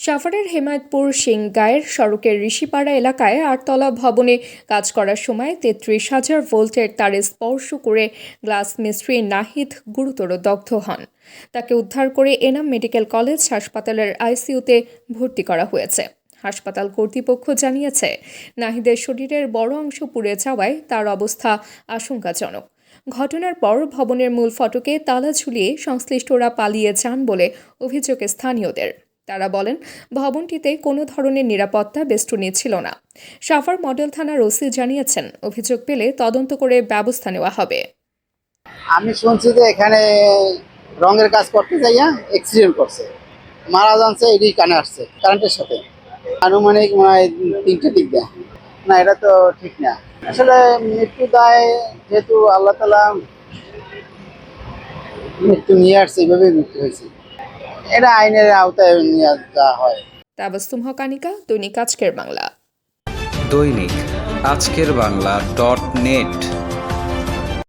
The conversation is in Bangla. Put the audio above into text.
সাভারের হেমায়তপুর সিংগায়ের সড়কের ঋষিপাড়া এলাকায় আটতলা ভবনে কাজ করার সময় তেত্রিশ হাজার ভোল্টের তারে স্পর্শ করে গ্লাস মিস্ত্রি নাহিদ গুরুতর দগ্ধ হন। তাকে উদ্ধার করে এনাম মেডিকেল কলেজ হাসপাতালের আইসিইউতে ভর্তি করা হয়েছে। হাসপাতাল কর্তৃপক্ষ জানিয়েছে, নাহিদের শরীরের বড় অংশ পুড়ে যাওয়ায় তার অবস্থা আশঙ্কাজনক। ঘটনার পর ভবনের মূল ফটকে তালা ঝুলিয়ে সংশ্লিষ্টরা পালিয়ে যান বলে অভিযোগ স্থানীয়দের। তারা বলেন, ভবনটিতে কোনো ধরনের নিরাপত্তা বেষ্টনী ছিল না। সাফার মডেল থানার ওসি জানিয়েছেন, অভিযোগ পেলে তদন্ত করে ব্যবস্থা নেওয়া হবে। আমি শুনছি যে এখানে রঙের কাজ করতে যাইয়া অ্যাক্সিডেন্ট করছে। মারা যাচ্ছে, এডি কানে আসছে কারেন্টের সাথে। আনুমানিক তিনটে দিক দেয়। না, এটা তো ঠিক না। আসলে মৃত্যু দায় যেহেতু আল্লাহ তালা মৃত্যু নিয়ে আসছে এইভাবেই মৃত্যু হয়েছে। এটা আইনের আওতায় নিয়ে যাওয়া হয়। তাবাস্তুম হকানিকা দৈনিক আজকের বাংলা। দৈনিক আজকের বাংলা ডট নেট।